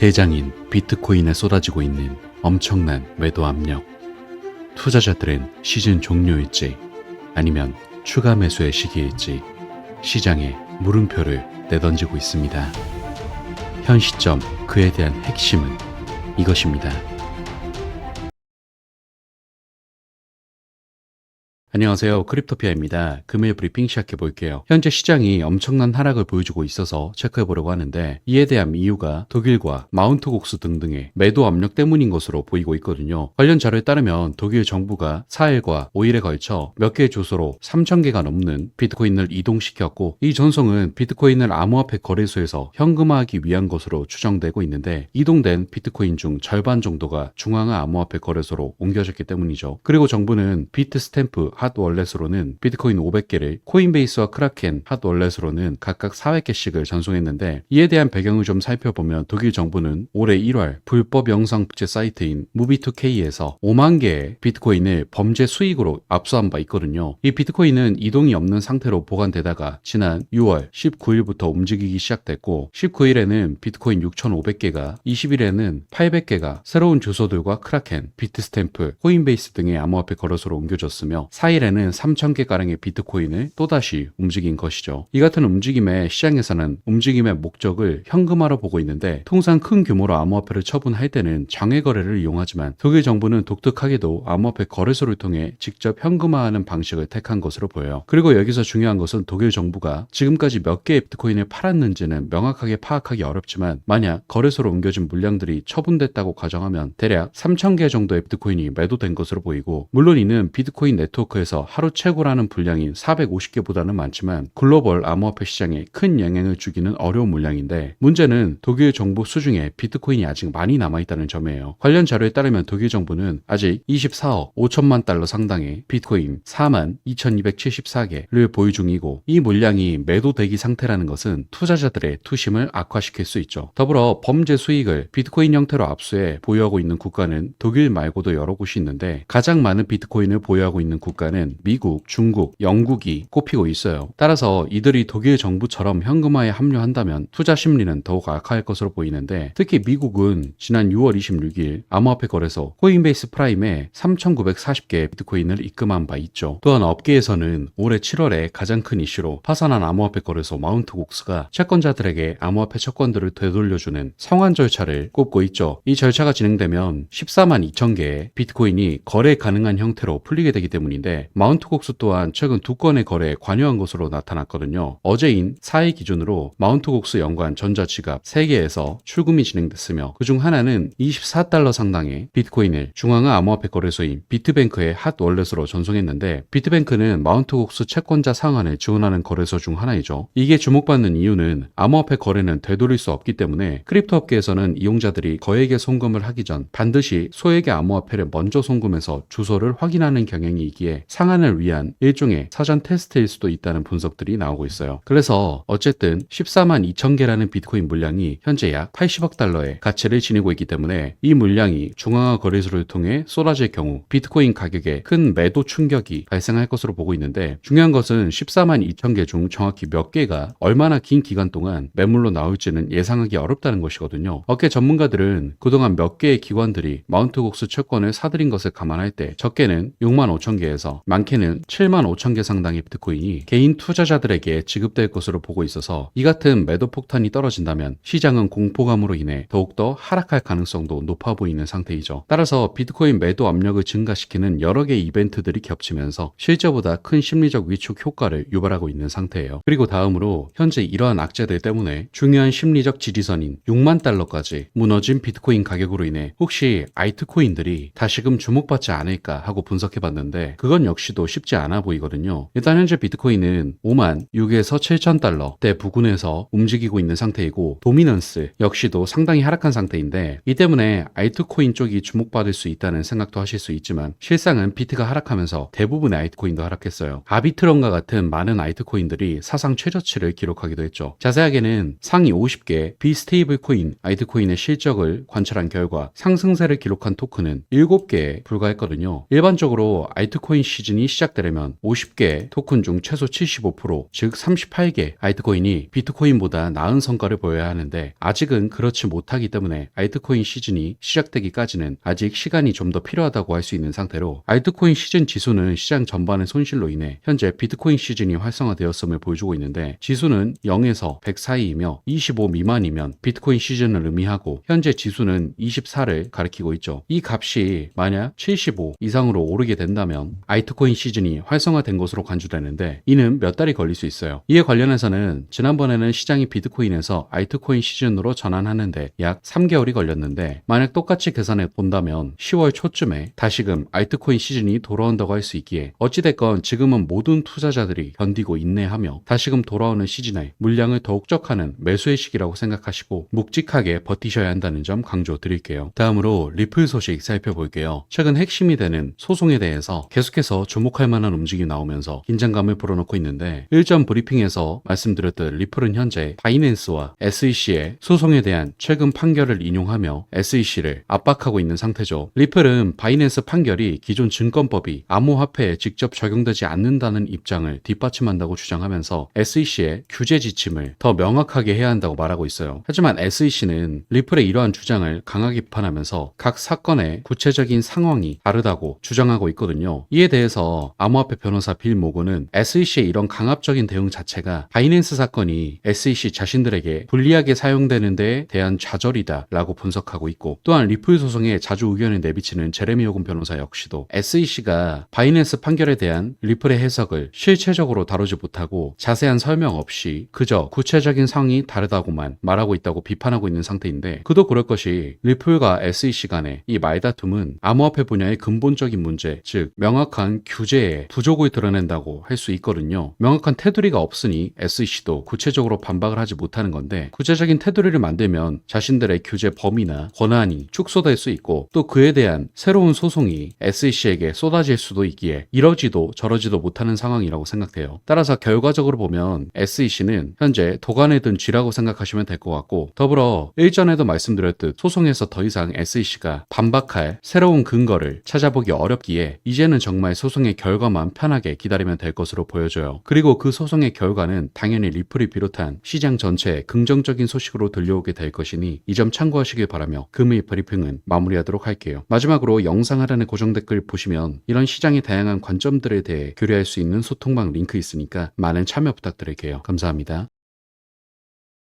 대장인 비트코인에 쏟아지고 있는 엄청난 매도 압력. 투자자들은 시즌 종료일지 아니면 추가 매수의 시기일지 시장에 물음표를 내던지고 있습니다. 현 시점 그에 대한 핵심은 이것입니다. 안녕하세요. 크립토피아입니다. 금일 브리핑 시작해 볼게요. 현재 시장이 엄청난 하락을 보여주고 있어서 체크해 보려고 하는데 이에 대한 이유가 독일과 마운트 곡수 등등의 매도 압력 때문인 것으로 보이고 있거든요. 관련 자료에 따르면 독일 정부가 4일과 5일에 걸쳐 몇 개의 주소로 3,000개가 넘는 비트코인을 이동시켰고 이 전송은 비트코인을 암호화폐 거래소에서 현금화하기 위한 것으로 추정되고 있는데 이동된 비트코인 중 절반 정도가 중앙화 암호화폐 거래소로 옮겨졌기 때문이죠. 그리고 정부는 비트 스탬프 핫 월렛으로는 비트코인 500개를 코인베이스와 크라켄 핫 월렛으로는 각각 400개씩을 전송했는데 이에 대한 배경을 좀 살펴보면 독일 정부는 올해 1월 불법 영상 복제 사이트인 무비2K에서 5만 개의 비트코인을 범죄 수익으로 압수한 바 있거든요. 이 비트코인은 이동이 없는 상태로 보관되다가 지난 6월 19일부터 움직이기 시작됐고 19일에는 비트코인 6,500개가 20일에는 800개가 새로운 주소들과 크라켄, 비트스탬프, 코인베이스 등의 암호화폐 거래소로 옮겨졌으며 4 일에는 3,000개가량의 비트코인을 또다시 움직인 것이죠. 이 같은 움직임에 시장에서는 움직임의 목적을 현금화로 보고 있는데 통상 큰 규모로 암호화폐를 처분할 때는 장외 거래를 이용하지만 독일 정부는 독특하게도 암호화폐 거래소를 통해 직접 현금화하는 방식을 택한 것으로 보여요. 그리고 여기서 중요한 것은 독일 정부가 지금까지 몇 개의 비트코인을 팔았는지는 명확하게 파악하기 어렵지만 만약 거래소로 옮겨진 물량들이 처분됐다고 가정하면 대략 3,000개 정도의 비트코인이 매도된 것으로 보이고 물론 이는 비트코인 네트워크 에서 하루 최고라는 분량인 450개보다는 많지만 글로벌 암호화폐 시장에 큰 영향을 주기는 어려운 물량인데 문제는 독일 정부 수중에 비트코인이 아직 많이 남아있다는 점이에요. 관련 자료에 따르면 독일 정부는 아직 24억 5천만 달러 상당의 비트코인 4만 2274개를 보유 중이고 이 물량이 매도 대기 상태라는 것은 투자자들의 투심을 악화시킬 수 있죠. 더불어 범죄 수익을 비트코인 형태로 압수해 보유하고 있는 국가는 독일 말고도 여러 곳이 있는데 가장 많은 비트코인을 보유하고 있는 국가는 미국, 중국, 영국이 꼽히고 있어요. 따라서 이들이 독일 정부처럼 현금화에 합류한다면 투자 심리는 더욱 악화할 것으로 보이는데 특히 미국은 지난 6월 26일 암호화폐 거래소 코인베이스 프라임에 3,940개 비트코인을 입금한 바 있죠. 또한 업계에서는 올해 7월에 가장 큰 이슈로 파산한 암호화폐 거래소 마운트 곡스가 채권자들에게 암호화폐 채권들을 되돌려주는 성환 절차를 꼽고 있죠. 이 절차가 진행되면 14만 2천 개의 비트코인이 거래 가능한 형태로 풀리게 되기 때문인데 마운트 곡스 또한 최근 두 건의 거래에 관여한 것으로 나타났거든요. 어제인 4일 기준으로 마운트 곡스 연관 전자지갑 3개에서 출금이 진행됐으며 그중 하나는 24달러 상당의 비트코인을 중앙화 암호화폐 거래소인 비트뱅크의 핫 월렛으로 전송했는데 비트뱅크는 마운트 곡스 채권자 상환을 지원하는 거래소 중 하나이죠. 이게 주목받는 이유는 암호화폐 거래는 되돌릴 수 없기 때문에 크립토 업계에서는 이용자들이 거액의 송금을 하기 전 반드시 소액의 암호화폐를 먼저 송금해서 주소를 확인하는 경향이 있기에 상한을 위한 일종의 사전 테스트일 수도 있다는 분석들이 나오고 있어요. 그래서 어쨌든 14만 2천 개라는 비트코인 물량이 현재 약 80억 달러의 가치를 지니고 있기 때문에 이 물량이 중앙화 거래소를 통해 쏟아질 경우 비트코인 가격에 큰 매도 충격이 발생할 것으로 보고 있는데 중요한 것은 14만 2천 개 중 정확히 몇 개가 얼마나 긴 기간 동안 매물로 나올지는 예상하기 어렵다는 것이거든요. 업계 전문가들은 그동안 몇 개의 기관들이 마운트 곡스 채권을 사들인 것을 감안할 때 적게는 6만 5천 개에서 많게는 7만 5천 개 상당의 비트코인이 개인 투자자들에게 지급될 것으로 보고 있어서 이 같은 매도 폭탄이 떨어진다면 시장은 공포감으로 인해 더욱더 하락할 가능성도 높아 보이는 상태이죠. 따라서 비트코인 매도 압력을 증가시키는 여러 개의 이벤트들이 겹치면서 실제보다 큰 심리적 위축 효과를 유발하고 있는 상태예요. 그리고 다음으로 현재 이러한 악재들 때문에 중요한 심리적 지지선인 6만 달러까지 무너진 비트코인 가격으로 인해 혹시 아이트코인들이 다시금 주목받지 않을까 하고 분석해 봤는데 그건 역시도 쉽지 않아 보이거든요. 일단 현재 비트코인은 5만 6에서 7천 달러대 부근에서 움직이고 있는 상태이고 도미넌스 역시도 상당히 하락한 상태인데 이 때문에 알트코인 쪽이 주목받을 수 있다는 생각도 하실 수 있지만 실상은 비트가 하락하면서 대부분의 알트코인도 하락했어요. 아비트론과 같은 많은 알트코인들이 사상 최저치를 기록하기도 했죠. 자세하게는 상위 50개 비스테이블 코인 알트코인의 실적을 관찰한 결과 상승세를 기록한 토큰은 7개에 불과했거든요. 일반적으로 알트코인 시즌이 시작되려면 50개 토큰 중 최소 75%, 즉 38개 알트코인이 비트코인보다 나은 성과를 보여야 하는데 아직은 그렇지 못하기 때문에 알트코인 시즌이 시작되기까지는 아직 시간이 좀 더 필요하다고 할 수 있는 상태로 알트코인 시즌 지수는 시장 전반의 손실로 인해 현재 비트코인 시즌이 활성화되었음을 보여주고 있는데 지수는 0에서 100 사이이며 25 미만이면 비트코인 시즌을 의미하고 현재 지수는 24를 가리키고 있죠. 이 값이 만약 75 이상으로 오르게 된다면 알 트코인 시즌이 활성화된 것으로 간주되는데 이는 몇 달이 걸릴 수 있어요. 이에 관련해서는 지난번에는 시장이 비트코인에서 알트코인 시즌으로 전환하는데 약 3개월이 걸렸는데 만약 똑같이 계산해 본다면 10월 초쯤에 다시금 알트코인 시즌이 돌아온다고 할 수 있기에 어찌됐건 지금은 모든 투자자들이 견디고 인내하며 다시금 돌아오는 시즌에 물량을 더욱 적하는 매수의 시기라고 생각하시고 묵직하게 버티셔야 한다는 점 강조 드릴게요. 다음으로 리플 소식 살펴볼게요. 최근 핵심이 되는 소송에 대해서 계속해서 주목할 만한 움직임이 나오면서 긴장감을 불어넣고 있는데 일전 브리핑에서 말씀드렸듯 리플은 현재 바이낸스와 SEC의 소송에 대한 최근 판결을 인용하며 SEC를 압박하고 있는 상태죠. 리플은 바이낸스 판결이 기존 증권법이 암호화폐에 직접 적용되지 않는다는 입장을 뒷받침한다고 주장하면서 SEC의 규제 지침을 더 명확하게 해야 한다고 말하고 있어요. 하지만 SEC는 리플의 이러한 주장을 강하게 비판하면서 각 사건의 구체적인 상황이 다르다고 주장하고 있거든요. 이에 대해 서 암호화폐 변호사 빌 모건은 SEC의 이런 강압적인 대응 자체가 바이낸스 사건이 SEC 자신들에게 불리하게 사용되는 데에 대한 좌절이다 라고 분석하고 있고 또한 리플 소송에 자주 의견을 내비치는 제레미 오건 변호사 역시도 SEC가 바이낸스 판결에 대한 리플의 해석을 실체적으로 다루지 못하고 자세한 설명 없이 그저 구체적인 상황이 다르다고만 말하고 있다고 비판하고 있는 상태인데 그도 그럴 것이 리플과 SEC 간의 이 말다툼은 암호화폐 분야의 근본적인 문제 즉 명확한 규제의 부족을 드러낸다고 할 수 있거든요. 명확한 테두리가 없으니 SEC도 구체적으로 반박을 하지 못하는 건데 구체적인 테두리를 만들면 자신들의 규제 범위나 권한이 축소될 수 있고 또 그에 대한 새로운 소송이 SEC에게 쏟아질 수도 있기에 이러지도 저러지도 못하는 상황이라고 생각돼요. 따라서 결과적으로 보면 SEC는 현재 도관에 든 쥐라고 생각하시면 될 것 같고 더불어 일전에도 말씀드렸듯 소송에서 더 이상 SEC가 반박할 새로운 근거를 찾아보기 어렵기에 이제는 정말 소송의 결과만 편하게 기다리면 될 것으로 보여져요. 그리고 그 소송의 결과는 당연히 리플을 비롯한 시장 전체에 긍정적인 소식으로 들려오게 될 것이니 이 점 참고하시길 바라며 금일 브리핑은 마무리하도록 할게요. 마지막으로 영상 하단의 고정 댓글 보시면 이런 시장의 다양한 관점들에 대해 교류할 수 있는 소통방 링크 있으니까 많은 참여 부탁드릴게요. 감사합니다.